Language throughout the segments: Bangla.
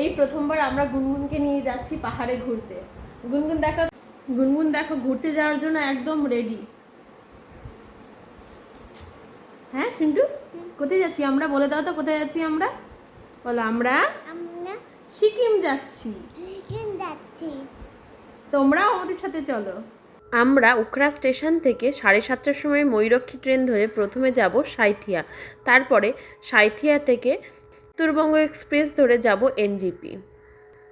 এই প্রথমবার আমরা গুনগুনকে নিয়ে যাচ্ছি পাহাড়ে ঘুরতে। গুনগুন দেখো গুনগুন দেখো ঘুরতে যাওয়ার জন্য একদম রেডি হ্যাঁ সিন্টু? কোথায় যাচ্ছি আমরা? বলে দাও তো কোথায় যাচ্ছি আমরা? বলো আমরা সিকিম যাচ্ছি। সিকিম যাচ্ছি। তোমরাও আমাদের সাথে চলো। আমরা উখড়া স্টেশন থেকে সাড়ে সাতটার সময় ময়ূরক্ষী ট্রেন ধরে প্রথমে যাব সাঁইথিয়া। তারপরে সাঁইথিয়া থেকে উত্তরবঙ্গ এক্সপ্রেস ধরে যাব এনজিপি।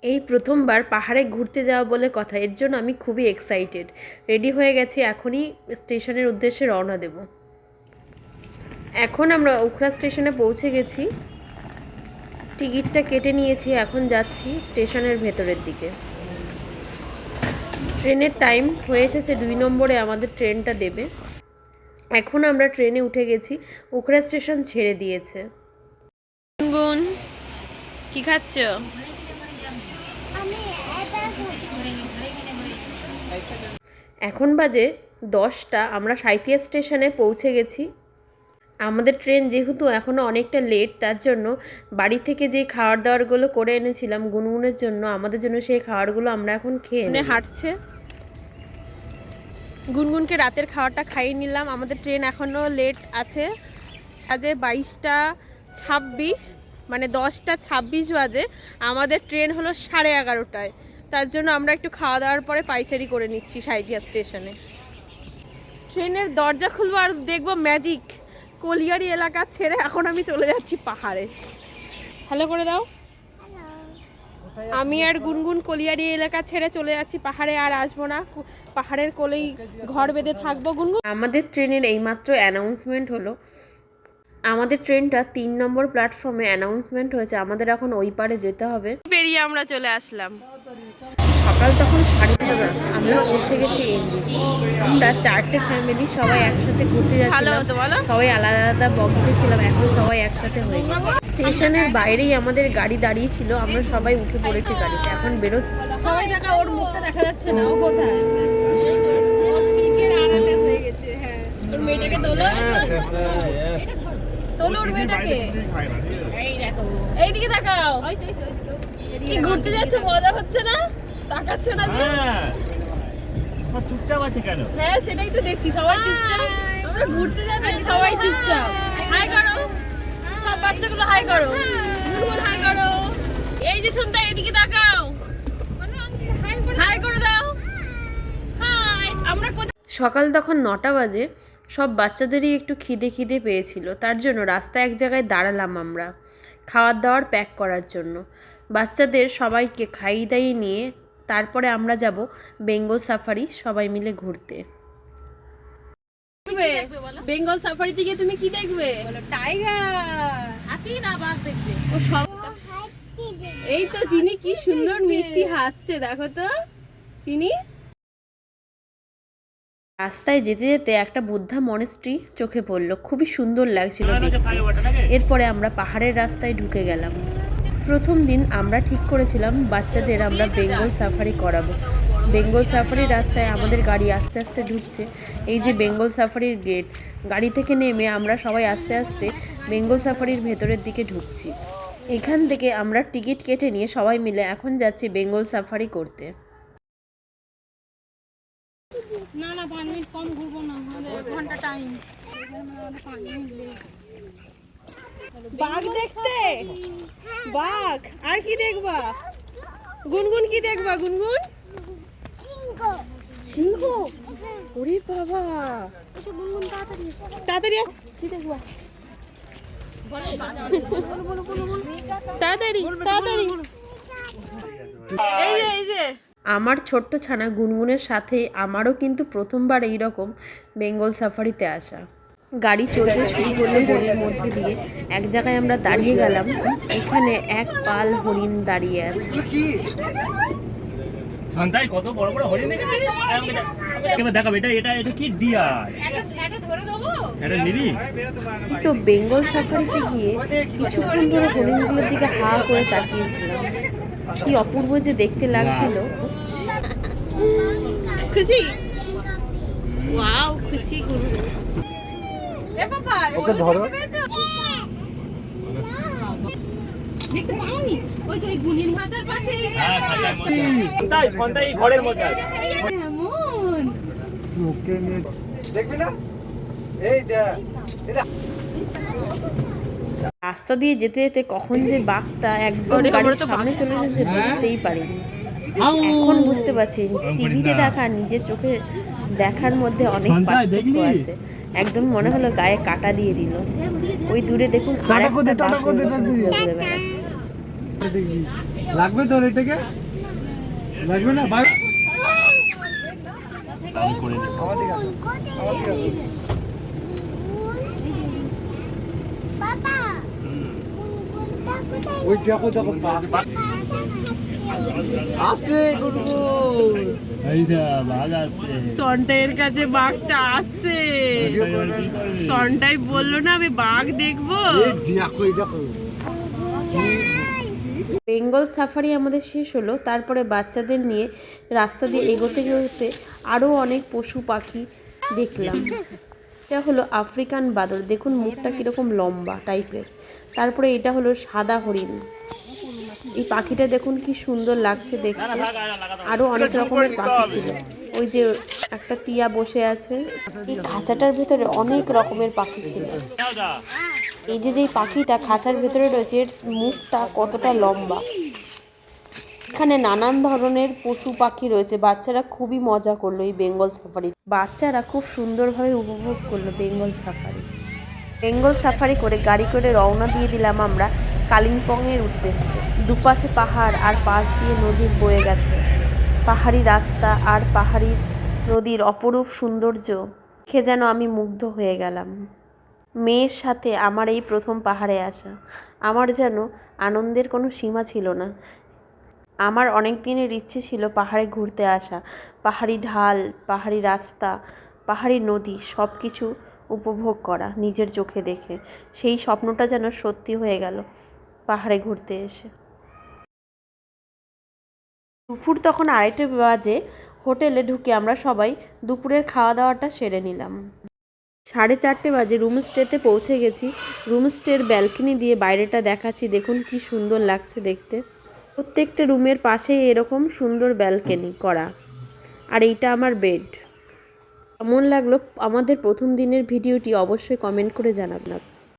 এই প্রথমবার পাহাড়ে ঘুরতে যাওয়া বলে কথা, এর জন্য আমি খুবই এক্সাইটেড রেডি হয়ে গেছি, এখনই স্টেশনের উদ্দেশ্যে রওনা দেব। এখন আমরা উখড়া স্টেশনে পৌঁছে গেছি। টিকিটটা কেটে নিয়েছি, এখন যাচ্ছি স্টেশনের ভেতরের দিকে। ট্রেনের টাইম হয়ে এসেছে দুই নম্বরে, আমাদের ট্রেনটা দেবে। এখন আমরা ট্রেনে উঠে গেছি, উখড়া স্টেশন ছেড়ে দিয়েছে। কি খাচ্ছ? এখন বাজে দশটা আমরা সাঁইথিয়া স্টেশনে পৌঁছে গেছি। আমাদের ট্রেন যেহেতু এখনও অনেকটা লেট তার জন্য বাড়ি থেকে যে খাবার দাবারগুলো করে এনেছিলাম গুনগুনের জন্য আমাদের জন্য সেই খাবারগুলো আমরা এখন খেয়ে নেব। হাঁটছে। গুনগুনকে রাতের খাবারটা খাইয়ে নিলাম। আমাদের ট্রেন এখনও লেট আছে। আজে বাইশটা ছাব্বিশ। মানে দশটা ছাব্বিশ বাজে আমাদের ট্রেন হলো সাড়ে এগারোটায়। তার জন্য আমরা একটু খাওয়া দাওয়ার পরে পাইচারি করে নিচ্ছি সাইদিয়া স্টেশনে। ট্রেনের দরজা খুলবো আর দেখব ম্যাজিক। কলিয়ারি এলাকা ছেড়ে এখন আমি চলে যাচ্ছি পাহাড়ে। ভালো করে দাও। আমি আর গুনগুন কলিয়ারি এলাকা ছেড়ে চলে যাচ্ছি পাহাড়ে আর আসব না। পাহাড়ের কোলেই ঘর বেঁধে থাকব গুনগুন। আমাদের ট্রেনের এইমাত্র অ্যানাউন্সমেন্ট হলো আমাদের ট্রেনটা তিন নম্বর প্ল্যাটফর্মে অ্যানাউন্সমেন্ট হয়েছে আমাদের এখন ওই পারে যেতে হবে। বেরিয়ে আমরা চলে আসলাম। সকাল তখন সাড়ে ছটা আমরা পৌঁছে গেছি এনজিপি আমরা চারটে ফ্যামিলি সবাই একসাথে ঘুরতে যাচ্ছিলাম। সবাই আলাদা আলাদা বগিতে ছিলাম এখন সবাই একসাথে হয়ে গেছে। স্টেশনের বাইরেই আমাদের গাড়ি দাঁড়িয়ে ছিল আমরা সবাই উঠে পড়েছি গাড়িতে এখন বেরো সবাই দেখা ওর মুখটা দেখা যাচ্ছে না ও কোথায়? ওর মেয়েটাকে তোলো। তোলো ওর মেয়েটাকে? এইদিকে তাকাও। কি ঘুরতে যাচ্ছে? মজা হচ্ছে না? তাকাচ্ছ না যে? হ্যাঁ। চুপচাপ আছে কেন? হ্যাঁ সেটাই তো দেখছি। সবাই চুপচাপ। আমরা ঘুরতে যাচ্ছি সবাই চুপচাপ। হাই করো। সব বাচ্চাগুলো হাই করো। গুনগুন হাই করো। এই যে শুনতে এদিকে তাকাও। হাই করে দাও। হাই আমরা সকাল তখন নটা বাজে সব বাচ্চাদেরই একটু খিদে খিদে পেয়েছিল। তার জন্য রাস্তায় এক জায়গায় দাঁড়ালাম আমরা খাওয়ার দাওয়ার প্যাক করার জন্য। বাচ্চাদের সবাইকে খাইয়ে দাইয়ে নিয়ে তারপরে আমরা যাব বেঙ্গল সাফারি সবাই মিলে ঘুরতে। বেঙ্গল সাফারিতে গিয়ে তুমি কি দেখবে? টাইগার হাতি না বাঘ দেখবে। ও সব এই তো চিনি কি সুন্দর মিষ্টি হাসছে দেখো তো। চিনি? রাস্তায় যেতে যেতে একটা বুদ্ধা মনেস্ট্রি চোখে পড়ল। খুবই সুন্দর লাগছিল দেখতে। এরপরে আমরা পাহাড়ের রাস্তায় ঢুকে গেলাম। প্রথম দিন আমরা ঠিক করেছিলাম বাচ্চাদের আমরা বেঙ্গল সাফারি করাবো। বেঙ্গল সাফারির রাস্তায় আমাদের গাড়ি আস্তে আস্তে ঢুকছে। এই যে বেঙ্গল সাফারির গেট গাড়ি থেকে নেমে আমরা সবাই আস্তে আস্তে বেঙ্গল সাফারির ভেতরের দিকে ঢুকছি। এখান থেকে আমরা টিকিট কেটে নিয়ে সবাই মিলে এখন যাচ্ছি বেঙ্গল সাফারি করতে। না না, পাঁচ মিনিট কম ঘুরবো না, আমাদের এক ঘণ্টা টাইম বাঘ দেখতে? বাঘ, আর কি দেখবা? গুনগুন কি দেখবা, গুনগুন? সিংহ। সিংহ ওরে বাবা। তাড়াতাড়ি দেখবা? তাড়াতাড়ি তাড়াতাড়ি। এই যে এই যে। আমার ছোট্ট ছানা গুনগুনের সাথে আমারও কিন্তু প্রথমবার এই রকম বেঙ্গল সাফারিতে আসা। গাড়ি চলতে শুরু করল বনের মধ্যে দিয়ে। এক জায়গায় আমরা দাঁড়িয়ে গেলাম। এখানে এক পাল হরিণ দাঁড়িয়ে আছে। শান্তাই কত বড় বড় হরিণ এবার দেখাবো এটা এটা এটা কি ডিয়ার? এটা নিবি? তো বেঙ্গল সাফারিতে গিয়ে কিছুক্ষণ ধরে হরিণগুলোর দিকে হা করে তাকিয়েছিলাম কি অপূর্ব যে দেখতে লাগছিল। খুশি? ওয়াও খুশি গুরু। এ বাবা ওকে ধরো। দেখতে পাওনি? ওই তো ওই গুনির পাশে। হ্যাঁ সন্তাই সন্তাই ঘরের মধ্যে আছে। এমন। দেখবি না? এই দেখ এটা রাস্তা দিয়ে যেতে যেতে কখন যে বাঘটা একদম গাড়ির সামনে চলে এসেছে বুঝতেই পারিনি। এখন বুঝতে পারছি টিভিতে দেখা নিজের চোখে দেখার মধ্যে অনেক পার্থক্য আছে। একদম মনে হলো গায়ে কাটা দিয়ে দিল। ওই দূরে দেখুন আর একটা লাগবে তোর এটাকে? লাগবে না? ভাই ওই দেখো দেখো আসছে সন্টাইয়ের কাছে বাঘটা আসছে। সন্টাই বলল না আমি বাঘ দেখব। দেখো দেখো। বেঙ্গল সাফারি আমাদের শেষ হলো তারপরে বাচ্চাদের নিয়ে রাস্তা দিয়ে এগোতে এগোতে আরও অনেক পশু পাখি দেখলাম। এটা হলো আফ্রিকান বাদর দেখুন মুখটা কীরকম লম্বা টাইপের তারপরে এটা হলো সাদা হরিণ। এই পাখিটা দেখুন কি সুন্দর লাগছে দেখতে। আরও অনেক রকমের পাখি ছিল। ওই যে একটা টিয়া বসে আছে। এই খাঁচাটার ভেতরে অনেক রকমের পাখি ছিল। এই যে যেই পাখিটা খাঁচার ভেতরে রয়েছে, এর মুখটা কতটা লম্বা। এখানে নানান ধরনের পশু পাখি রয়েছে। বাচ্চারা খুবই মজা করল এই বেঙ্গল সাফারি। বাচ্চারা খুব সুন্দরভাবে উপভোগ করল বেঙ্গল সাফারি। বেঙ্গল সাফারি করে গাড়ি করে রওনা দিয়ে দিলাম আমরা। কালিম্পংয়ের উদ্দেশ্যে। দুপাশে পাহাড় আর পাশ দিয়ে নদী বয়ে গেছে। পাহাড়ি রাস্তা আর পাহাড়ি নদীর অপরূপ সৌন্দর্য দেখে যেন আমি মুগ্ধ হয়ে গেলাম। মেয়ের সাথে আমার এই প্রথম পাহাড়ে আসা। আমার যেন আনন্দের কোনো সীমা ছিল না। আমার অনেক দিনের ইচ্ছে ছিল পাহাড়ে ঘুরতে আসা। পাহাড়ি ঢাল, পাহাড়ি রাস্তা, পাহাড়ি নদী সব কিছু উপভোগ করা নিজের চোখে দেখে। সেই স্বপ্নটা যেন সত্যি হয়ে গেল। পাহাড়ে ঘুরতে এসে। দুপুর তখন আড়াইটে বাজে, হোটেলে ঢুকে আমরা সবাই দুপুরের খাওয়া দাওয়াটা সেরে নিলাম। সাড়ে চারটে বাজে, রুম স্টেতে পৌঁছে গেছি। রুম স্টের ব্যালকনি দিয়ে বাইরেটা দেখাচ্ছি, দেখুন কি সুন্দর লাগছে দেখতে। প্রত্যেকটা রুমের পাশেই এরকম সুন্দর ব্যালকনি করা। আর এইটা আমার বেড। কেমন লাগল আমাদের প্রথম দিনের ভিডিওটি অবশ্যই কমেন্ট করে জানাবেন।